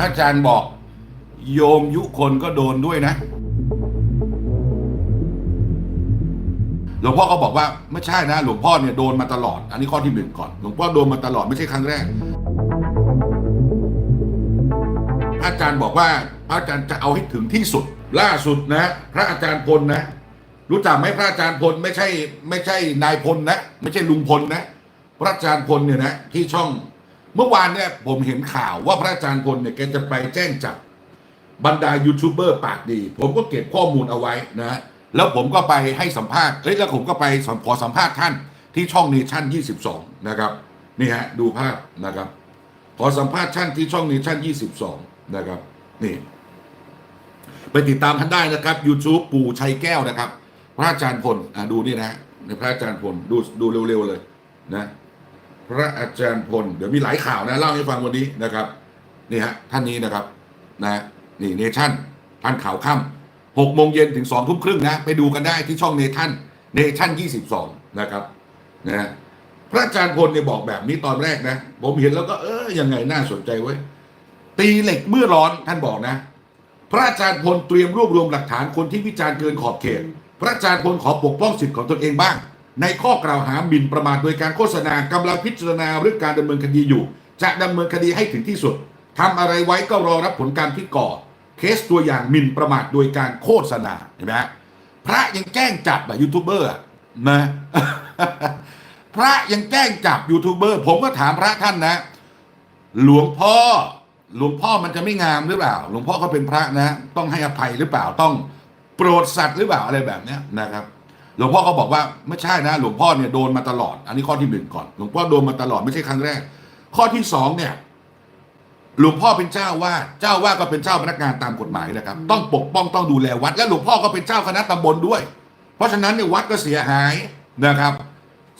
ระอาจารย์บอก โยมยุคนก็โดนด้วยนะหลวงพ่อก็บอกว่าไม่ใช่นะ หลวงพ่อเนี่ยโดนมาตลอด อันนี้ข้อที่หนึ่งก่อนหลวงพ่อโดนมาตลอดไม่ใช่ครั้งแรกพระอาจารย์บอกว่าพระอาจารย์จะเอาให้ถึงที่สุด ล่าสุดนะ พระอาจารย์พลนะ รู้จักไหมพระอาจารย์พลไม่ใช่ ไม่ใช่นายพลนะ ไม่ใช่ลุงพลนะ พระอาจารย์พลเนี่ยนะที่ช่อง เมื่อวานเนี่ยผมเห็นข่าวว่าพระอาจารย์พลเนี่ยแกจะไปแจ้งจับบรรดายูทูบเบอร์ปากดี ผมก็เก็บข้อมูลเอาไว้นะ แล้วผมก็ไปให้สัมภาษณ์เอ้ยแล้วผมก็ไปขอสัมภาษณ์ท่านที่ช่องเนชั่น 22 นะครับนี่ฮะดูภาพนะครับ ขอสัมภาษณ์ท่านที่ช่องเนชั่น 22 นะครับนี่ไปติดตามท่านได้นะครับ YouTube ปู่ชัยแก้วนะครับ พระอาจารย์พลอะดูนี่นะฮะในพระอาจารย์พลดูดูเร็วๆเลยนะ พระอาจารย์พล เดี๋ยวมีหลายข่าวนะเล่าให้ฟังวันนี้นะครับนี่ฮะท่านนี้นะครับนะนี่เนชั่นท่านข่าวค่ำหกโมงเย็นถึงสองทุ่มครึ่งนะไปดูกันได้ที่ช่องเนชั่นเนชั่นยี่สิบสองนะครับนะพระอาจารย์พลเนี่ยบอกแบบนี้ตอนแรกนะ ผมเห็นแล้วก็เออยังไงน่าสนใจเว้ตีเหล็กเมื่อร้อนท่านบอกนะ พระอาจารย์พลเตรียมรวบรวมหลักฐานคนที่วิจารณ์เกินขอบเขต พระอาจารย์พลขอปกป้องสิทธิ์ของตนเองบ้าง ในข้อกล่าวหาหมิ่นประมาทโดยการโฆษณากำลังพิจารณาเรื่องการดำเนินคดีอยู่ จะดำเนินคดีให้ถึงที่สุดทำอะไรไว้ก็รอรับผลการพิจารณาเคสตัวอย่างหมิ่นประมาทโดยการโฆษณาเห็นไหมพระยังแจ้งจับอะยูทูบเบอร์นะพระยังแจ้งจับยูทูบเบอร์ผมก็ถามพระท่านนะ หลวงพ่อ หลวงพ่อมันจะไม่งามหรือเปล่า หลวงพ่อก็เป็นพระนะ ต้องให้อภัยหรือเปล่าต้องโปรดสัตว์หรือเปล่าอะไรแบบเนี้ยนะครับ หลวงพ่อก็บอกว่าไม่ใช่นะ หลวงพ่อเนี่ยโดนมาตลอด อันนี้ข้อที่หนึ่งก่อน หลวงพ่อโดนมาตลอดไม่ใช่ครั้งแรก ข้อที่สองเนี่ยหลวงพ่อเป็นเจ้าวาดเจ้าวาดก็เป็นเจ้าพนักงานตามกฎหมายนะครับ ต้องปกป้องต้องดูแลวัด และหลวงพ่อก็เป็นเจ้าคณะตำบลด้วย เพราะฉะนั้นเนี่ยวัดก็เสียหายนะครับ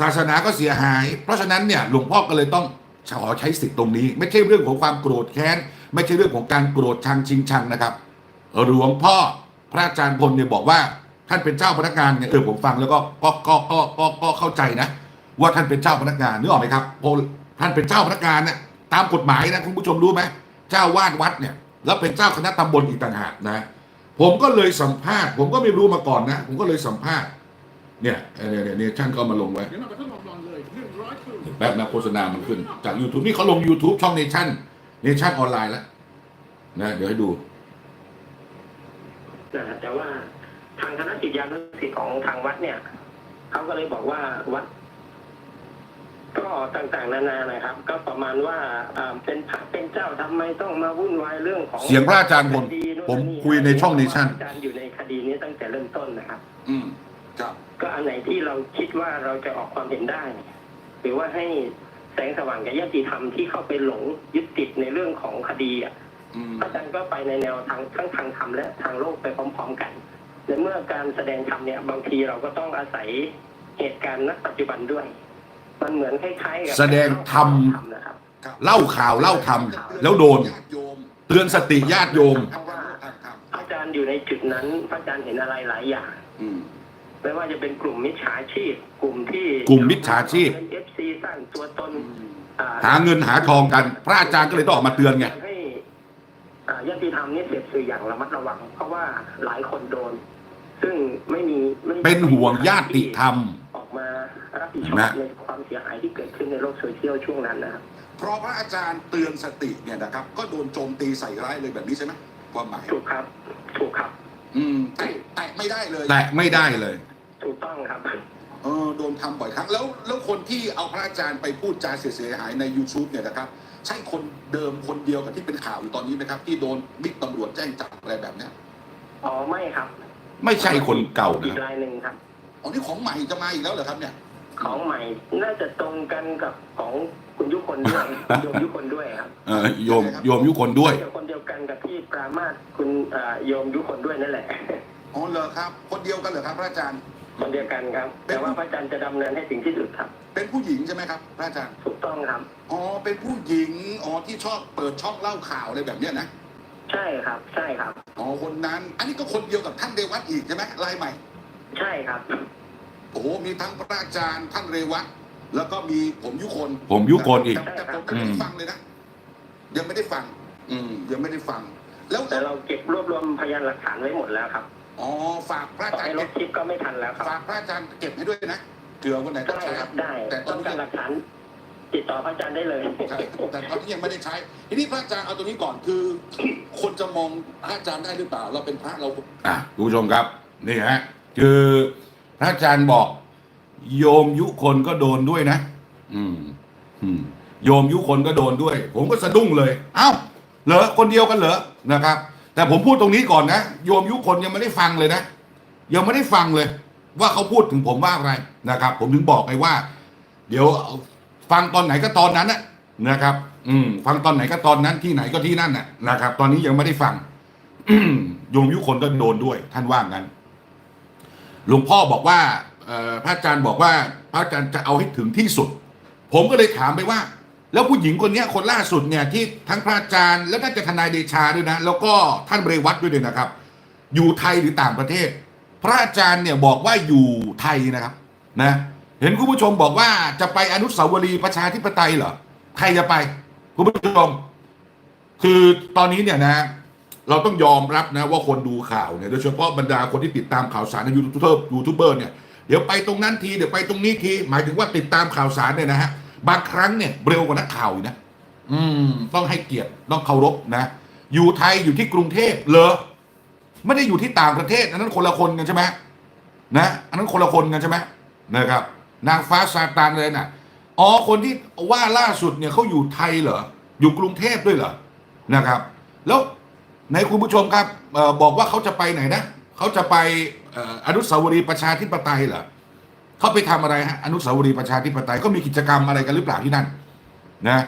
ศาสนาก็เสียหาย เพราะฉะนั้นเนี่ยหลวงพ่อก็เลยต้องขอใช้สิทธิ์ตรงนี้ ไม่ใช่เรื่องของความโกรธแค้น ไม่ใช่เรื่องของการโกรธชังชิงชังนะครับ หลวงพ่อพระอาจารย์พลเนี่ยบอกว่า ท่านเป็นเจ้าพนักงานเนี่ยเออผมฟังแล้วก็ก็ก็ก็ก็ก็เข้าใจนะ ว่าท่านเป็นเจ้าพนักงานนึกออกไหมครับพอท่านเป็นเจ้าพนักงานเนี่ยตามกฎหมายนะคุณผู้ชมรู้ไหมเจ้าวาดวัดเนี่ย แล้วเป็นเจ้าคณะตำบลอีกต่างหากนะ ผมก็เลยสัมภาษณ์ ผมก็ไม่รู้มาก่อนนะ ผมก็เลยสัมภาษณ์ เนี่ยเออเนี่ยเนี่ยเนี่ยท่านก็เอามาลงไว้เดี๋ยวเราไปทดลองนอนเลยหนึ่งร้อยคืนแป๊บนะโฆษณามันขึ้น จาก YouTube นี่เขาลง YouTube ช่องเนชั่นเนชั่นออนไลน์แล้วนะเดี๋ยวให้ดูนะฮะแต่ว่า ทางคณะศิษยานุศิษย์ของทางวัดเนี่ยเขาก็เลยบอกว่าวัด ก็ต่างๆ นานานะครับ ก็ประมาณว่าอ่าเป็นพระเป็นเจ้าทำไมต้องมาวุ่นวายเรื่องของเสียงพระอาจารย์พลคดีนู่นผมนี่คุยในช่อง Nation พระอาจารย์อยู่ในคดีนี้ตั้งแต่เริ่มต้นนะครับ อืมครับ ก็อันไหนที่เราคิดว่าเราจะออกความเห็นได้ หรือว่าให้แสงสว่างกับญาติธรรมที่เข้าไปหลงยึดติดในเรื่องของคดีอะอืมพระอาจารย์ก็ไปในแนวทางทั้งทางธรรมและทางโลกไปพร้อม ๆ กัน และเมื่อการแสดงธรรมเนี่ยบางทีเราก็ต้องอาศัยเหตุการณ์ณปัจจุบันด้วย มันเหมือนคล้ายๆกับแสดงธรรม นะครับ เล่าข่าวเล่าทำแล้วโดน เตือนสติญาติโยม เพราะว่าพระอาจารย์อยู่ในจุดนั้นพระอาจารย์เห็นอะไรหลายอย่าง อืม ไม่ว่าจะเป็นกลุ่มมิจฉาชีพ กลุ่มที่กลุ่มมิจฉาชีพ เอฟซีสร้างตัวตนอ่หาเงินหาทองกัน พระอาจารย์ก็เลยต้องออกมาเตือนไง ให้อ่าญาติธรรมนี่เสพสื่ออย่างระมัดระวัง เพราะว่าหลายคนโดน ซึ่งไม่มีไม่มีเป็นห่วงญาติธรรม ออกมารับผิดชเห็อนไหมบในความเสียหายที่เกิดขึ้นในโลกโซเชียลช่วงนั้นนะครับ เพราะพระอาจารย์เตือนสติเนี่ยนะครับ ก็โดนโจมตีใส่ร้ายเลยแบบนี้ใช่ไหมความหมาย ถูกครับ ถูกครับ อืมแตะแตะไม่ได้เลยแตะไม่ได้เลย ถูกต้องครับ เออโดนทำบ่อยครั้งแล้วแล้วคนที่เอาพระอาจารย์ไปพูดจาเสียหายใน YouTube เนี่ยนะครับ ใช่คนเดิมคนเดียวกับที่เป็นข่าวอยู่ตอนนี้ไหมครับ ที่โดนบิ๊กตำรวจแจ้งจับอะไรแบบเนี้ย อ๋อไม่ครับ ไม่ใช่คนเก่าอีนะกรายหนึ่งครับ อ๋อนี่ของใหม่จะมาอีกแล้วเหรอครับเนี่ย ของใหม่น่าจะตรงกันกับของคุณยุคนด้วย โยมยุคนด้วยครับเออโยมโยมยุคนด้วย เดียวคนเดียวกันกับที่ปรามาสคุณอ่าโยมยุคนด้วยนั่นแหละ อ๋อเหรอครับ คนเดียวกันเหรอครับพระอาจารย์ คนเดียวกันครับ แต่ว่าพระอาจารย์จะดำเนินให้ถึงที่สุดครับ เป็นผู้หญิงใช่ไหมครับพระอาจารย์ ถูกต้องครับ อ๋อ เป็นผู้หญิง อ๋อ ที่ชอบเปิดช่องเล่าข่าวอะไรแบบเนี้ยนะ ใช่ครับ ใช่ครับ อ๋อคนนั้น อันนี้ก็คนเดียวกับท่านเรวัตอีกใช่ไหมรายใหม่ ใช่ครับ โอ้โหมีทั้งพระอาจารย์ท่านเรวัตแล้วก็มีผมยุคนผมยุคนอีก แต่แต่ผมยังไม่ได้ฟังเลยนะยังไม่ได้ฟัง อืม ยังไม่ได้ฟัง แล้วแต่เราเก็บรวบรวมพยานหลักฐานไว้หมดแล้วครับอ๋อฝากพระต่ออาจารให้ย์ลเก็บบคลิปก็ไม่ทันแล้วครับฝากพระอาจารย์เก็บให้ด้วยนะเผื่อวันไหนต้องได้ใช้ครับได้แต่ตอต้นองนี้การหลักฐาน ติดต่อพระอาจารย์ได้เลยใช่แต่ตอนนี้ยังไม่ได้ใช้ ทีนี้พระอาจารย์เอาตัวนี้ก่อนคือ คนจะมองพระอาจารย์ได้หรือเปล่า เราเป็นพระเราอะคุณผู้ชมครับนี่ฮะคือพระอาจารย์บอก โยมยุคนก็โดนด้วยนะ อืมอืมโยมยุคนก็โดนด้วย ผมก็สะดุ้งเลย เอ้า เหรอคนเดียวกันเหรอนะครับ แต่ผมพูดตรงนี้ก่อนนะโยมยุคนยังไม่ได้ฟังเลยนะยังไม่ได้ฟังเลย ว่าเขาพูดถึงผมว่าอะไรนะครับ ผมถึงบอกไงว่า เดี๋ยว ฟังตอนไหนก็ตอนนั้นนะนะครับ อืม ฟังตอนไหนก็ตอนนั้นที่ไหนก็ที่นั่นน่ะนะครับ ตอนนี้ยังไม่ได้ฟังโยมยุคนก็โดนด้วย ท่านว่างั้นหลวงพ่อบอกว่าพระอาจารย์บอกว่า พระอาจารย์จะเอาให้ถึงที่สุด ผมก็เลยถามไปว่า แล้วผู้หญิงคนนี้คนล่าสุดเนี่ยที่ทั้งพระอาจารย์แล้วน่าจะทนายเดชาด้วยนะแล้วก็ท่านเรวัตด้วยเลยนะครับ อยู่ไทยหรือต่างประเทศ พระอาจารย์เนี่ยบอกว่าอยู่ไทยนะครับ นะ เห็นคุณผู้ชมบอกว่าจะไปอนุสาวรีย์ประชาธิปไตยเหรอ ใครจะไป คุณผู้ชม คือตอนนี้เนี่ยนะ เราต้องยอมรับนะว่าคนดูข่าวเนี่ยโดยเฉพาะบรรดาคนที่ติดตามข่าวสารในยูทูบเบอร์ยูทูบเบอร์เนี่ยเดี๋ยวไปตรงนั้นทีเดี๋ยวไปตรงนี้ที หมายถึงว่าติดตามข่าวสารเนี่ยนะฮะบางครั้งเนี่ยเร็วกว่านักข่าวอีกนะอืม ต้องให้เกียรติต้องเคารพนะ อยู่ไทยอยู่ที่กรุงเทพเหรอไม่ได้อยู่ที่ต่างประเทศอันนั้นคนละคนกันใช่ไหมนะ อันนั้นคนละคนกันใช่ไหมนะครับ นางฟ้าซาตานเลยน่ะอ๋อคนที่ว่าล่าสุดเนี่ยเขาอยู่ไทยเหรอ อยู่กรุงเทพด้วยเหรอนะครับ แล้วในคุณผู้ชมครับออบอกว่าเขาจะไปไหนนะเขาจะไปอออนุสาวรีย์ประชาธิปไตยเหรอเขาไปทำอะไรฮะอนุสาวรีย์ประชาธิปไตยก็มีกิจกรรมอะไรกันหรือเปล่าที่นั่น นะ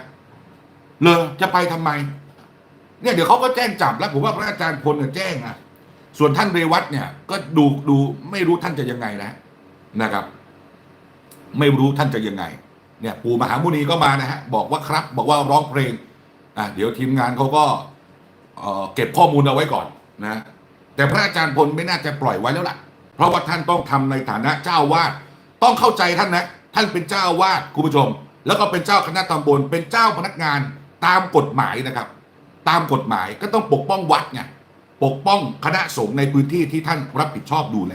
เลยจะไปทำไม เนี่ยเดี๋ยวเขาก็แจ้งจับแล้ว ผมว่าพระอาจารย์พลเนี่ยแจ้งอะส่วนท่านเรวัตเนี่ย ก็ดูดูไม่รู้ท่านจะยังไงนะนะครับ ไม่รู้ท่านจะยังไงเนี่ยปู่มหามุนีก็มานะฮะบอกว่าครับ บอกว่าร้องเพลงอะเดี๋ยวทีมงานเขาก็เออเก็บข้อมูลเอาไว้ก่อนนะแต่พระอาจารย์พลไม่น่าจะปล่อยไว้แล้วล่ะ เพราะว่าท่านต้องทำในฐานะเจ้าวาดต้องเข้าใจท่านนะท่านเป็นเจ้าวาดคุณผู้ชม แล้วก็เป็นเจ้าคณะตำบลเป็นเจ้าพนักงานตามกฎหมายนะครับ ตามกฎหมายก็ต้องปกป้องวัดไงปกป้องคณะสงฆ์ในพื้นที่ที่ท่านรับผิดชอบดูแล